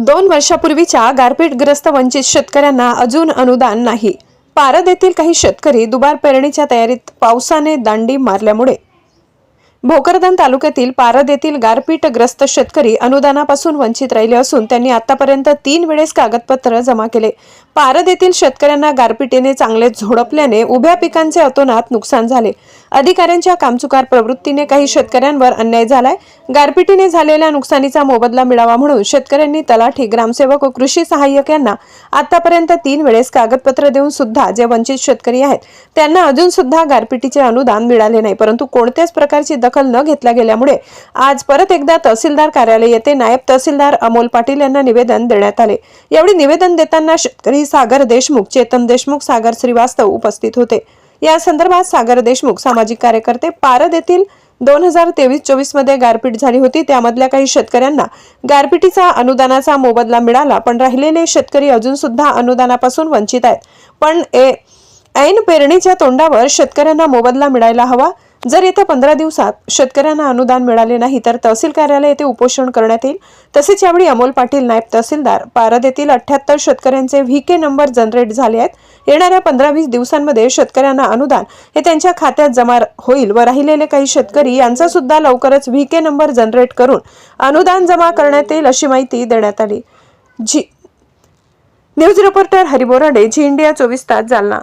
दोन वर्षापूर्वीच्या गारपीटग्रस्त वंचित शेतकऱ्यांना अजून अनुदान नाही. पारद येथील काही शेतकरी दुबार पेरणीच्या तयारीत पावसाने दांडी मारल्यामुळे भोकरदन तालुक्यातील पारद येथील गारपीटग्रस्त शेतकरी अनुदानापासून वंचित राहिले असून त्यांनी आतापर्यंत तीन वेळेस कागदपत्र जमा केले. पारद येथील शेतकऱ्यांना गारपिटीने चांगले झोडपल्याने उभ्या पिकांचे अतोनात नुकसान झाले. अधिकाऱ्यांच्या कामचुकार प्रवृत्तीने काही शेतकऱ्यांवर अन्याय झालाय. गारपिटीने झालेल्या नुकसानीचा मोबदला मिळावा म्हणून शेतकऱ्यांनी तलाठी ग्रामसेवक व कृषी सहाय्यक यांना आतापर्यंत तीन वेळेस कागदपत्र देऊन सुद्धा जे वंचित शेतकरी आहेत त्यांना अजून सुद्धा गारपिटीचे अनुदान मिळाले नाही. परंतु कोणत्याच प्रकारची दखल न घेतल्या गेल्यामुळे आज परत एकदा तहसीलदार कार्यालय येथे नायब तहसीलदार अमोल पाटील यांना निवेदन देण्यात आले. यावेळी निवेदन देताना शेतकरी सागर देशमुख चेतन देशमुख सागर श्रीवास्तव उपस्थित होते. या संदर्भात सागर देशमुख सामाजिक कार्यकर्ते पारद येथील दोन हजार तेवीस चोवीसमध्ये गारपीट झाली होती. त्यामधल्या काही शेतकऱ्यांना गारपिटीचा अनुदानाचा मोबदला मिळाला पण राहिलेले शेतकरी अजून सुद्धा अनुदानापासून वंचित आहेत. पण ऐन पेरणीच्या तोंडावर शेतकऱ्यांना मोबदला मिळायला हवा जर येत्या पंधरा दिवसात शेतकऱ्यांना अनुदान मिळाले नाही तर तहसील कार्यालय येथे उपोषण करण्यात येईल. तसेच यावेळी अमोल पाटील नायब तहसीलदार पारद येथील अठ्याहत्तर शेतकऱ्यांचे व्ही के नंबर जनरेट झाले आहेत. येणाऱ्या पंधरा वीस दिवसांमध्ये शेतकऱ्यांना अनुदान हे त्यांच्या खात्यात जमा होईल व राहिलेले काही शेतकरी यांचा सुद्धा लवकरच व्ही के नंबर जनरेट करून अनुदान जमा करण्यात येईल अशी माहिती देण्यात आली. Zee news reporter Hari Borade ji India चोवीस तास जालना.